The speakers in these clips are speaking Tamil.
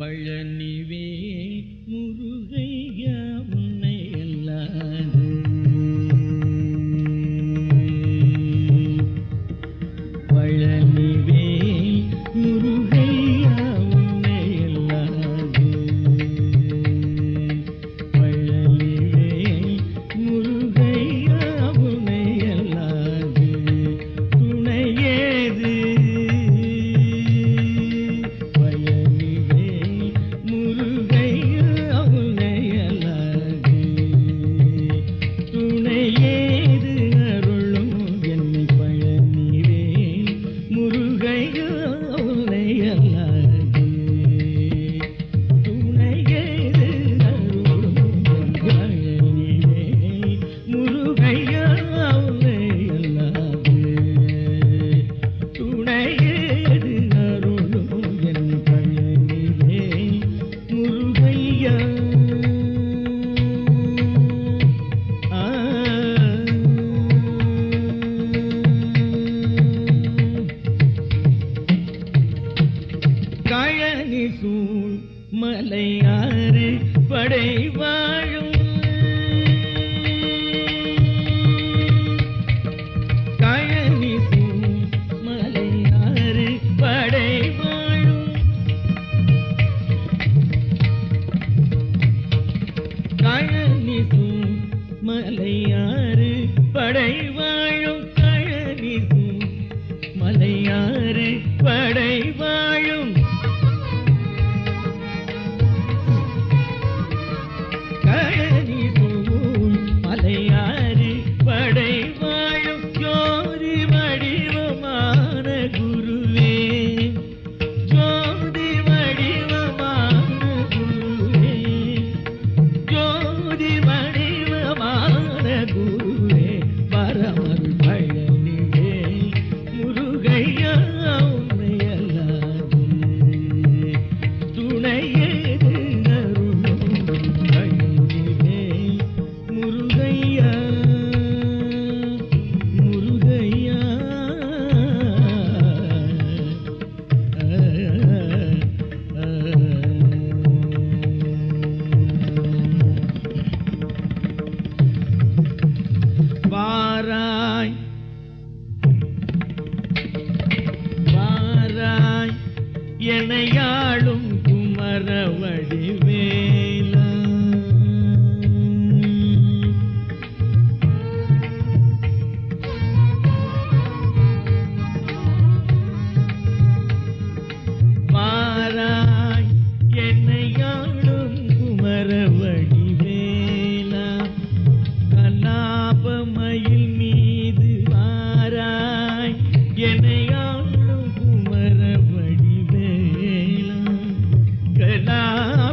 பழனிவே முருகையா. மலையாறு படை வாழும். மலை வடிவே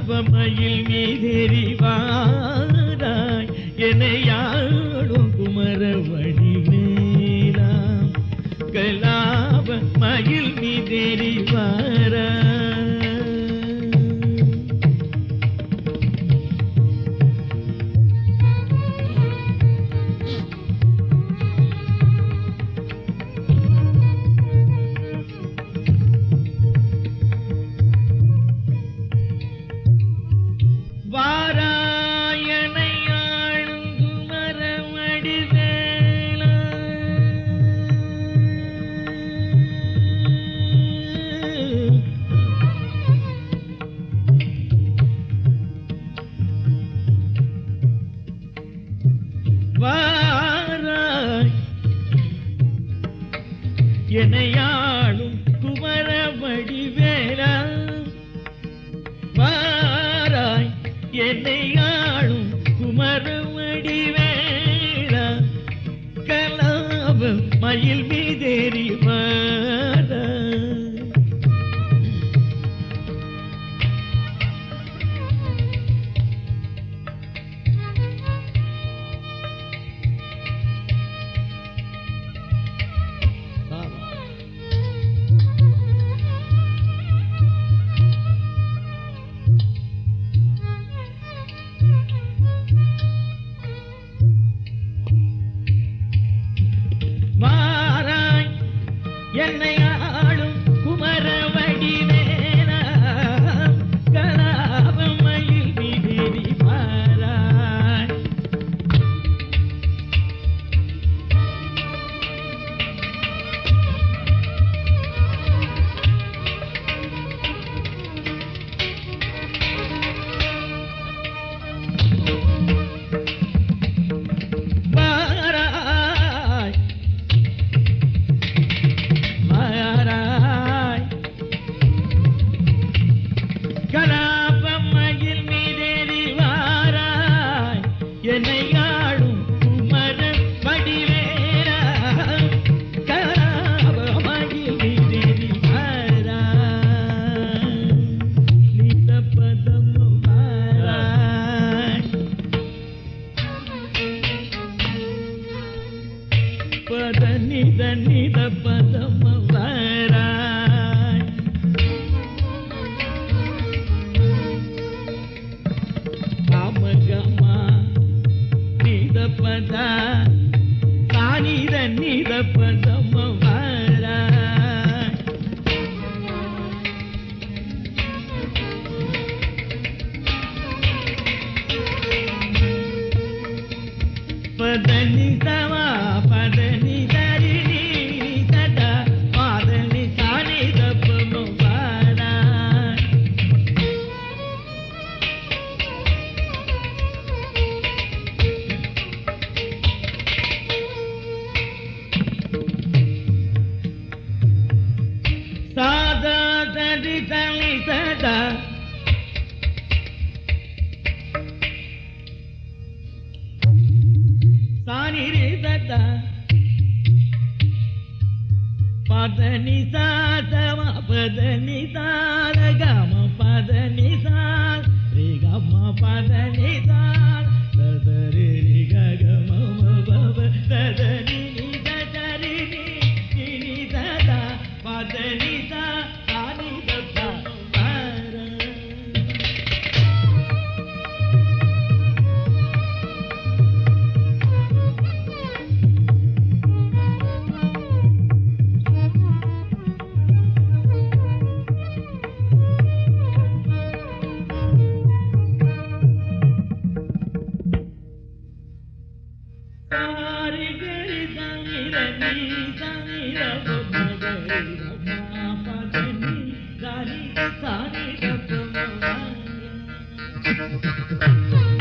மயில் மீதெறிவார் என்னை da Padanisa, Padanisa, Padanisa, Padanisa, Padanisa, Padanisa, Padanisa, Padanisa, Padanisa, Padanisa, Padanisa, Padanisa, Padanisa, Thank you.